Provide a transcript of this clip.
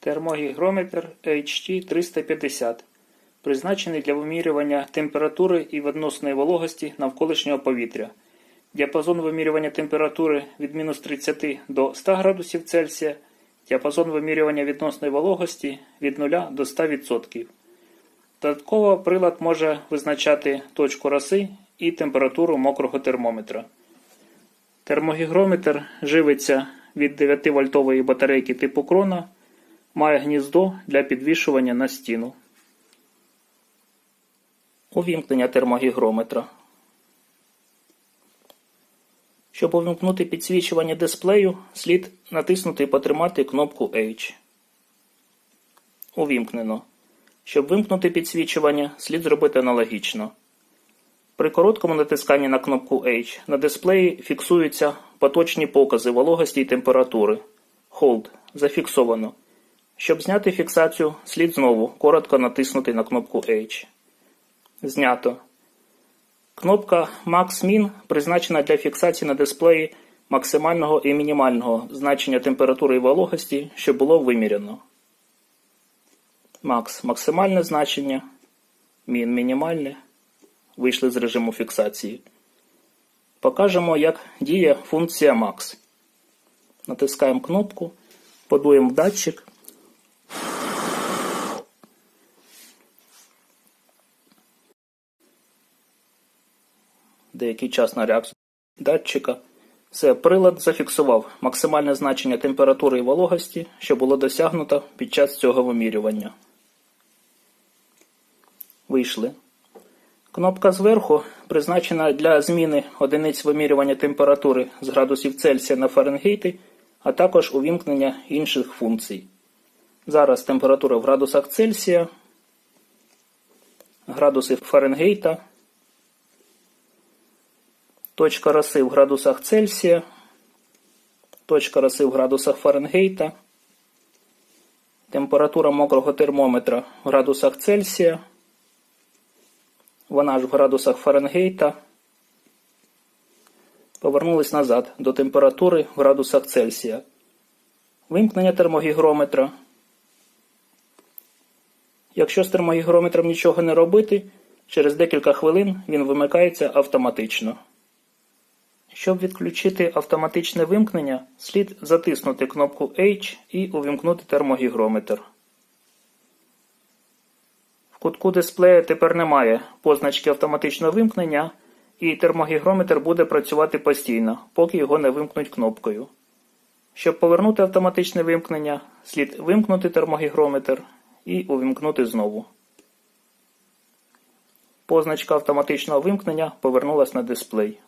Термогігрометр HT350 призначений для вимірювання температури і відносної вологості навколишнього повітря. Діапазон вимірювання температури від мінус 30 до 100 градусів Цельсія, діапазон вимірювання відносної вологості від 0 до 100%. Додатково прилад може визначати точку роси і температуру мокрого термометра. Термогігрометр живиться від 9 вольтової батарейки типу крона, має гніздо для підвішування на стіну. Увімкнення термогігрометра. Щоб увімкнути підсвічування дисплею, слід натиснути і потримати кнопку H. Увімкнено. Щоб вимкнути підсвічування, слід зробити аналогічно. При короткому натисканні на кнопку H на дисплеї фіксуються поточні покази вологості і температури. Hold. Зафіксовано. Щоб зняти фіксацію, слід знову коротко натиснути на кнопку H. Знято. Кнопка Max-Min призначена для фіксації на дисплеї максимального і мінімального значення температури і вологості, що було виміряно. Max максимальне значення, Min мінімальне. Вийшли з режиму фіксації. Покажемо, як діє функція Max. Натискаємо кнопку, подуємо датчик. Деякий час на реакцію датчика. Все, прилад зафіксував максимальне значення температури і вологості, що було досягнуто під час цього вимірювання. Вийшли. Кнопка зверху призначена для зміни одиниць вимірювання температури з градусів Цельсія на Фаренгейти, а також увімкнення інших функцій. Зараз температура в градусах Цельсія, градуси Фаренгейта, точка роси в градусах Цельсія, точка роси в градусах Фаренгейта, температура мокрого термометра в градусах Цельсія вона ж в градусах Фаренгейта. Повернулись назад до температури в градусах Цельсія. Вимкнення термогігрометра. Якщо з термогігрометром нічого не робити, через декілька хвилин він вимикається автоматично. Щоб відключити автоматичне вимкнення, слід затиснути кнопку H і увімкнути термогігрометр. В кутку дисплея тепер немає позначки автоматичного вимкнення, і термогігрометр буде працювати постійно, поки його не вимкнуть кнопкою. Щоб повернути автоматичне вимкнення, слід вимкнути термогігрометр і увімкнути знову. Позначка автоматичного вимкнення повернулась на дисплей.